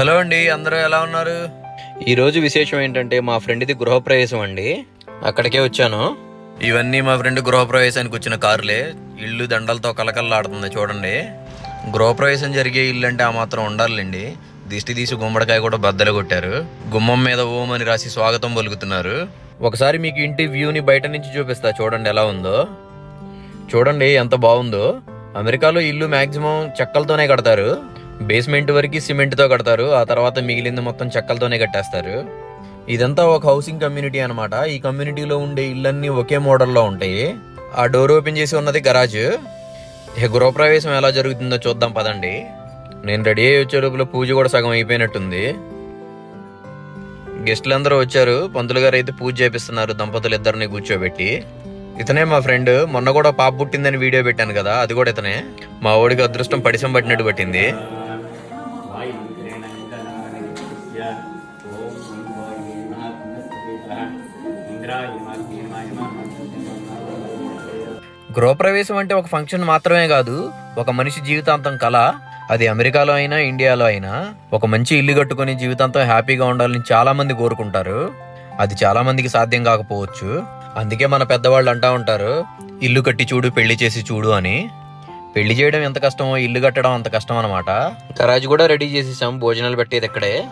Hello అండి అందరూ ఎలా ఉన్నారు? ఈ రోజు విశేషం ఏంటంటే మా ఫ్రెండ్ది గృహప్రవేశం అండి. అక్కడికే వచ్చాను. ఇవన్నీ మా ఫ్రెండ్ గృహప్రవేశానికి వచ్చిన కార్లే. ఇల్లు దండలతో కలకల్లాడుతుంది చూడండి. గృహప్రవేశం జరిగే ఇల్లు అంటే ఆ మాత్రం ఉండాలండి. దిష్టి తీసి గుమ్మడికాయ కూడా బద్దలు కొట్టారు. గుమ్మం మీద ఓం అని రాసి స్వాగతం పలుకుతున్నారు. ఒకసారి మీకు ఇంటి వ్యూని బయట నుంచి చూపిస్తా చూడండి ఎలా ఉందో. చూడండి ఎంత బాగుందో. అమెరికాలో ఇల్లు మాక్సిమం చెక్కలతోనే కడతారు. బేస్మెంట్ వరకు సిమెంట్తో కడతారు. ఆ తర్వాత మిగిలింది మొత్తం చెక్కలతోనే కట్టేస్తారు. ఇదంతా ఒక హౌసింగ్ కమ్యూనిటీ అనమాట ఈ కమ్యూనిటీలో ఉండే ఇళ్ళన్నీ ఒకే మోడల్లో ఉంటాయి. ఆ డోర్ ఓపెన్ చేసి ఉన్నది గరాజ్ గృహప్రవేశం ఎలా జరుగుతుందో చూద్దాం పదండి. నేను రెడీ అయ్యి వచ్చే లోపల పూజ కూడా సగం అయిపోయినట్టుంది. గెస్టులు అందరూ వచ్చారు. పంతులు గారు అయితే పూజ చేపిస్తున్నారు. దంపతులు ఇద్దరిని కూర్చోబెట్టి. ఇతనే మా ఫ్రెండ్. మొన్న కూడా పాప పుట్టిందని వీడియో పెట్టాను కదా. అది కూడా ఇతనే. మా ఓడికి అదృష్టం పడిసం పట్టినట్టు పట్టింది. గృహప్రవేశం అంటే ఒక ఫంక్షన్ మాత్రమే కాదు ఒక మనిషి జీవితాంతం కళ అది అమెరికాలో అయినా ఇండియాలో అయినా ఒక మంచి ఇల్లు కట్టుకొని జీవితాంతం హ్యాపీగా ఉండాలని చాలా మంది కోరుకుంటారు. అది చాలా మందికి సాధ్యం కాకపోవచ్చు. అందుకే మన పెద్దవాళ్ళు అంటా ఉంటారు ఇల్లు కట్టి చూడు పెళ్ళి చేసి చూడు అని. పెళ్ళి చేయడం ఎంత కష్టమో ఇల్లు కట్టడం అంత కష్టం అనమాట కరాజు కూడా రెడీ చేసేసాం భోజనాలు పెట్టేది ఇక్కడే.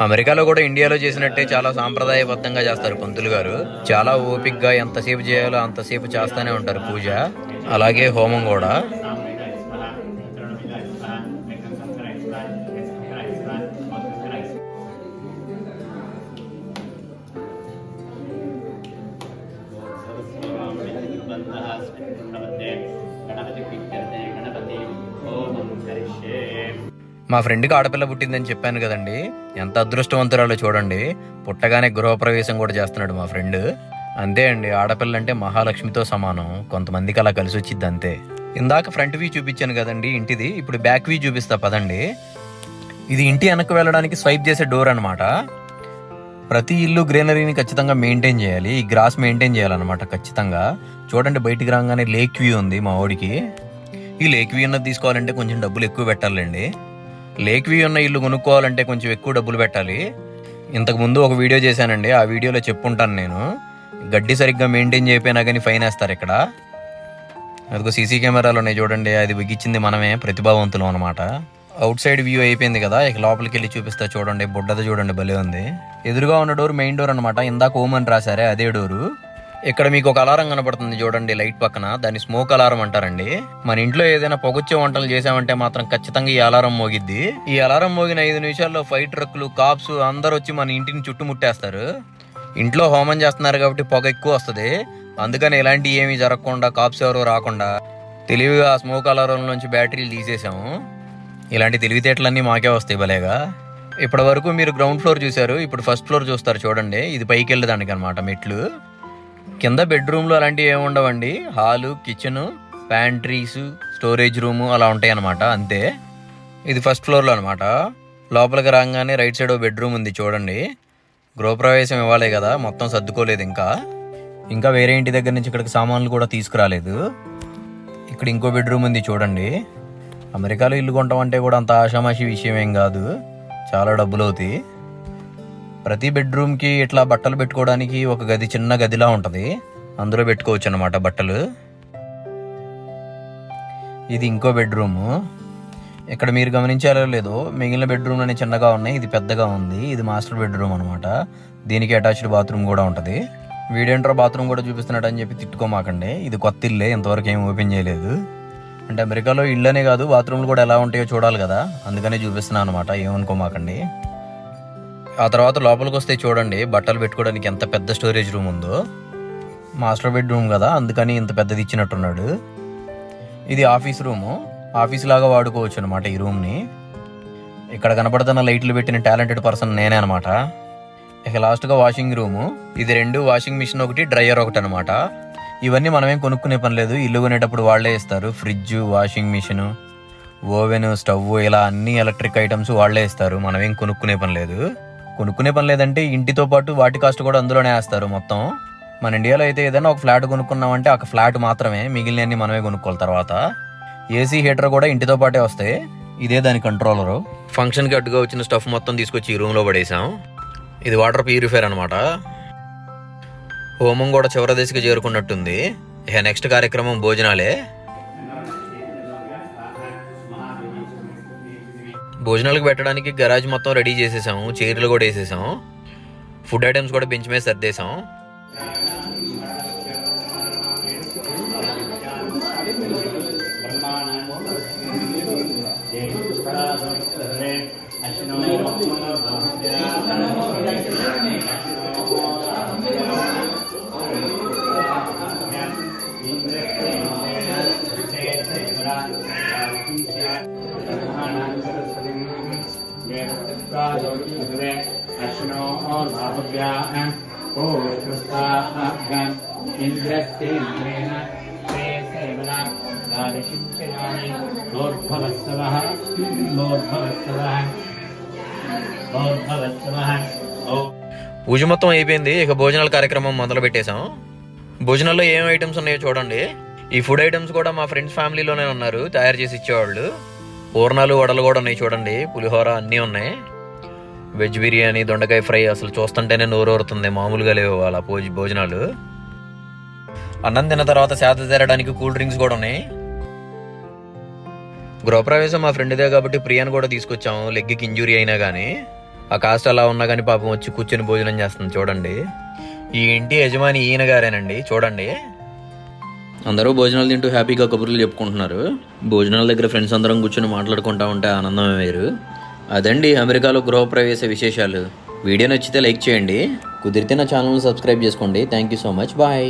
అమెరికాలో కూడా ఇండియాలో చేసినట్టే చాలా సాంప్రదాయబద్ధంగా చేస్తారు పంతులు గారు చాలా ఓపిక్గా ఎంతసేపు చేయాలో అంతసేపు చేస్తూనే ఉంటారు పూజ అలాగే హోమం కూడా మా ఫ్రెండ్కి ఆడపిల్ల పుట్టిందని చెప్పాను కదండి. ఎంత అదృష్టవంతురాలో చూడండి. పుట్టగానే గృహప్రవేశం కూడా చేస్తున్నాడు మా ఫ్రెండ్. అంతే అండి ఆడపిల్ల అంటే మహాలక్ష్మితో సమానం. కొంతమందికి అలా కలిసి వచ్చింది అంతే. ఇందాక ఫ్రంట్ వ్యూ చూపించాను కదండి ఇంటిది. ఇప్పుడు బ్యాక్ వ్యూ చూపిస్తా పదండి. ఇది ఇంటి వెనక్కి వెళ్ళడానికి స్వైప్ చేసే డోర్ అనమాట ప్రతి ఇల్లు గ్రీనరీని ఖచ్చితంగా మెయింటైన్ చేయాలి. ఈ గ్రాస్ మెయింటైన్ చేయాలన్నమాట ఖచ్చితంగా. చూడండి బయటికి రాగానే లేక్ వ్యూ ఉంది మా ఓడికి ఈ లేక్ వ్యూ ఉన్నది తీసుకోవాలంటే కొంచెం డబ్బులు ఎక్కువ పెట్టాలండి. లేక్ వ్యూ ఉన్న ఇల్లు కొనుక్కోవాలంటే కొంచెం ఎక్కువ డబ్బులు పెట్టాలి. ఇంతకు ముందు ఒక వీడియో చేశానండి. ఆ వీడియోలో చెప్పుంటాను నేను. గడ్డి సరిగ్గా మెయింటైన్ చేయకపోయినా కానీ ఫైన్ వేస్తారు ఇక్కడ. అదిగో సీసీ కెమెరాలు ఉన్నాయి చూడండి. అది బిగించింది మనమే ప్రతిభావంతులం అనమాట అవుట్ సైడ్ వ్యూ అయిపోయింది కదా. ఇక లోపలికి వెళ్ళి చూపిస్తా చూడండి. బుడ్డది చూడండి భలే ఉంది. ఎదురుగా ఉన్న డోర్ మెయిన్ డోర్ అనమాట ఇందాక ఓమన్ అని రాశారే అదే డోరు. ఇక్కడ మీకు ఒక అలారం కనబడుతుంది చూడండి లైట్ పక్కన. దాన్ని స్మోక్ అలారం అంటారండి. మన ఇంట్లో ఏదైనా పొగొచ్చే వంటలు చేసామంటే మాత్రం ఖచ్చితంగా ఈ అలారం మోగిద్ది. ఈ అలారం మోగిన ఐదు నిమిషాల్లో ఫైవ్ ట్రక్కులు కాప్స్ అందరు వచ్చి మన ఇంటిని చుట్టుముట్టేస్తారు. ఇంట్లో హోమం చేస్తున్నారు కాబట్టి పొగ ఎక్కువ వస్తుంది. అందుకని ఇలాంటి ఏమీ జరగకుండా కాప్స్ ఎవరు రాకుండా తెలివిగా ఆ స్మోక్ అలారం నుంచి బ్యాటరీలు తీసేసాము ఇలాంటి తెలివితేటలన్నీ మాకే వస్తాయి భలేగా. ఇప్పటి వరకు మీరు గ్రౌండ్ ఫ్లోర్ చూశారు ఇప్పుడు ఫస్ట్ ఫ్లోర్ చూస్తారు చూడండి. ఇది పైకి వెళ్ళేదానికి అనమాట మెట్లు. కింద బెడ్రూమ్లు అలాంటివి ఏమి ఉండవండి. Hall kitchen pantries storage room అలా ఉంటాయి అనమాట అంతే. ఇది ఫస్ట్ ఫ్లోర్లో అనమాట లోపలికి రాగానే రైట్ సైడ్ బెడ్రూమ్ ఉంది చూడండి. గృహప్రవేశం ఇవ్వాలే కదా మొత్తం సర్దుకోలేదు ఇంకా. ఇంకా వేరే ఇంటి దగ్గర నుంచి ఇక్కడికి సామాన్లు కూడా తీసుకురాలేదు. ఇక్కడ ఇంకో బెడ్రూమ్ ఉంది చూడండి. అమెరికాలో ఇల్లు కొంటామంటే కూడా అంత ఆషామాషి విషయం ఏం కాదు. చాలా డబ్బులు అవుతాయి ప్రతి బెడ్రూమ్కి ఇట్లా బట్టలు పెట్టుకోవడానికి ఒక గది చిన్న గదిలా ఉంటుంది. అందులో పెట్టుకోవచ్చు అనమాట బట్టలు. ఇది ఇంకో బెడ్రూము ఇక్కడ మీరు గమనించారో లేదో మిగిలిన బెడ్రూమ్ అనే చిన్నగా ఉన్నాయి ఇది పెద్దగా ఉంది ఇది మాస్టర్ బెడ్రూమ్ అనమాట దీనికి అటాచ్డ్ బాత్రూమ్ కూడా ఉంటుంది. వీడేంట్రో బాత్రూమ్ కూడా చూపిస్తున్నాడు అని చెప్పి తిట్టుకోమాకండి. ఇది కొత్త ఇల్లే ఇంతవరకు ఏం ఓపెన్ చేయలేదు. అంటే అమెరికాలో ఇళ్ళనే కాదు బాత్రూమ్లు కూడా ఎలా ఉంటాయో చూడాలి కదా. అందుకనే చూపిస్తున్నాను అనమాట ఏమనుకోమాకండి. ఆ తర్వాత లోపలికి వస్తే చూడండి బట్టలు పెట్టుకోవడానికి ఎంత పెద్ద స్టోరేజ్ రూమ్ ఉందో. మాస్టర్ బెడ్రూమ్ కదా అందుకని ఇంత పెద్దది ఇచ్చినట్టున్నాడు. ఇది ఆఫీస్ రూము ఆఫీస్ లాగా వాడుకోవచ్చు అనమాట ఈ రూమ్ని ఇక్కడ కనపడుతున్న లైట్లు పెట్టిన టాలెంటెడ్ పర్సన్ నేనే అనమాట ఇక లాస్ట్గా వాషింగ్ రూము ఇది రెండు వాషింగ్ మిషన్ ఒకటి డ్రయర్ ఒకటి అనమాట ఇవన్నీ మనమేం కొనుక్కునే పని లేదు ఇల్లు కొనేటప్పుడు వాళ్ళే ఇస్తారు. Fridge washing machine oven stove ఇలా అన్ని ఎలక్ట్రిక్ ఐటమ్స్ వాళ్ళే ఇస్తారు మనమేం కొనుక్కునే పని లేదు. కొనుక్కునే పని లేదంటే ఇంటితో పాటు వాటి కాస్ట్ కూడా అందులోనే వేస్తారు మొత్తం. మన ఇండియాలో అయితే ఏదైనా ఒక ఫ్లాట్ కొనుక్కున్నామంటే ఒక ఫ్లాట్ మాత్రమే మిగిలినన్ని మనమే కొనుక్కోవాలి తర్వాత. ఏసీ హీటర్ కూడా ఇంటితో పాటే వస్తాయి. ఇదే దాని కంట్రోలరు ఫంక్షన్కి అడ్డుగా వచ్చిన స్టఫ్ మొత్తం తీసుకొచ్చి ఈ రూమ్లో పడేసాం. ఇది వాటర్ ప్యూరిఫైర్ అనమాట హోమం కూడా చివరి దశకి చేరుకున్నట్టుంది. ఇక నెక్స్ట్ కార్యక్రమం భోజనాలే. భోజనాలకు పెట్టడానికి గరాజ్ మొత్తం రెడీ చేసేసాము చైర్లు కూడా వేసేసాము ఫుడ్ ఐటమ్స్ కూడా బెంచ్ మీద సర్దేశాం. इन्द्रस्तेन्द्रेण ते सेवना द्वादशिक्षयामि भोर्भवत्सवः भोर्भवत्सवः भोर्भवत्सवः ओ పూజ మొత్తం అయిపోయింది ఇక భోజనాల కార్యక్రమం మొదలు పెట్టేశాం భోజనాల్లో ఏం ఐటమ్స్ ఉన్నాయో చూడండి ఈ ఫుడ్ ఐటమ్స్ కూడా మా ఫ్రెండ్స్ ఫ్యామిలీలోనే ఉన్నారు తయారు చేసి ఇచ్చేవాళ్ళు పూర్ణాలు వడలు కూడా ఉన్నాయి చూడండి పులిహోర అన్నీ ఉన్నాయి వెజ్ బిర్యానీ దొండకాయ ఫ్రై అసలు చూస్తుంటేనే నోరూరుతుంది మామూలుగా లేవు అలా భోజ భోజనాలు. అన్నం తిన్న తర్వాత సేద తీరడానికి కూల్ డ్రింక్స్ కూడా ఉన్నాయి. గృహప్రవేశం మా ఫ్రెండ్దే కాబట్టి ప్రియాని కూడా తీసుకొచ్చాము. లెగ్కి ఇంజురీ అయినా కానీ ఆ కాస్ట్ అలా ఉన్నా కానీ పాపం వచ్చి కూర్చొని భోజనం చేస్తుంది. చూడండి. ఈ ఇంటి యజమాని ఈయన గారేనండి. చూడండి. అందరూ భోజనాలు తింటూ హ్యాపీగా కబుర్లు చెప్పుకుంటున్నారు. భోజనాల దగ్గర ఫ్రెండ్స్ అందరం కూర్చొని మాట్లాడుకుంటా ఉంటే ఆనందమే వేరు. అదండి అమెరికాలో గృహప్రవేశ విశేషాలు. వీడియో నచ్చితే లైక్ చేయండి. కుదిరితే నా ఛానల్ని సబ్స్క్రైబ్ చేసుకోండి. Thank you so much. Bye.